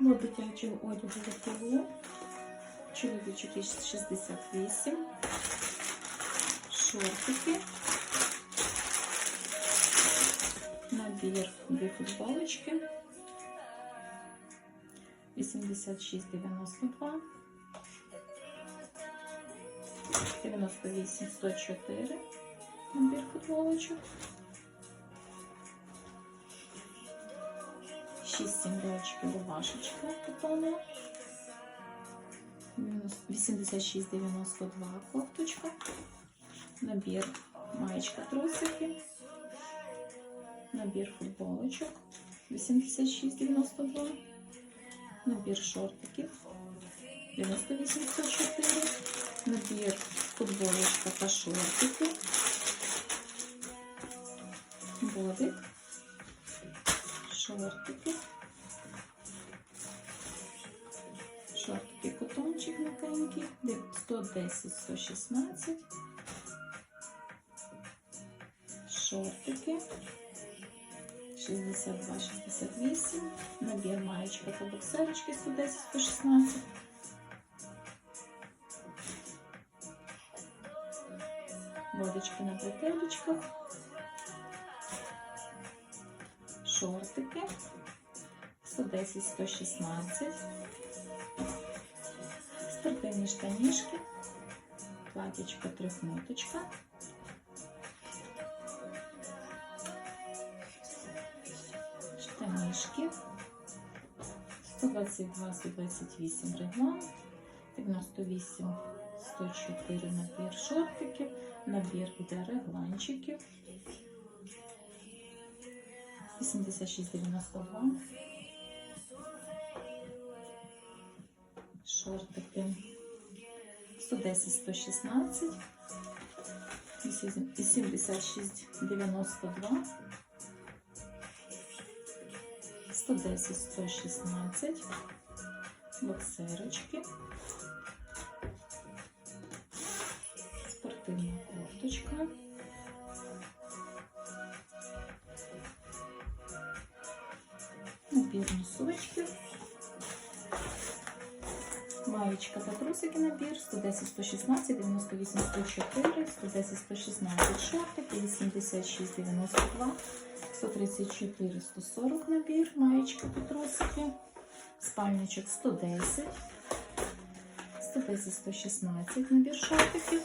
До дитячого одягу ВТО. Чоловічок із 68. Шортики. Набір дві футболочки. 86,92. 98 104 набір футболочок. 6 сім'ячків рубашечка купона. 86,92 кофточка. Набір маєчка трусики. Набір футболочок 86,92. Набір шортиків 98,104. Набір футболочка та шортики. Бодик. Шортики. Шортики котончик м'якенький. 110, 116. Шортики. 62, 68. Набір маєчка та боксерочки 110, 116. Водочки на бретелечках. Шортики 110, 116. Спортивні штанішки. Платічка трьохниточка. Штанішки. 122, 128 реглан. 98, 104 набір шортиків. Набір для регланчиків. 86,92. Шортики 110, 116. 76,92. 110, 116. Боксерочки. Спортивна кофточка. Набір носочків. Маєчка та трусики набір 110, 116, 98, 104, 110, 116 шортики, 86, 92, 134, 140 набір, маєчка та трусики, спальничок 110, 110, 116 набір шортиків,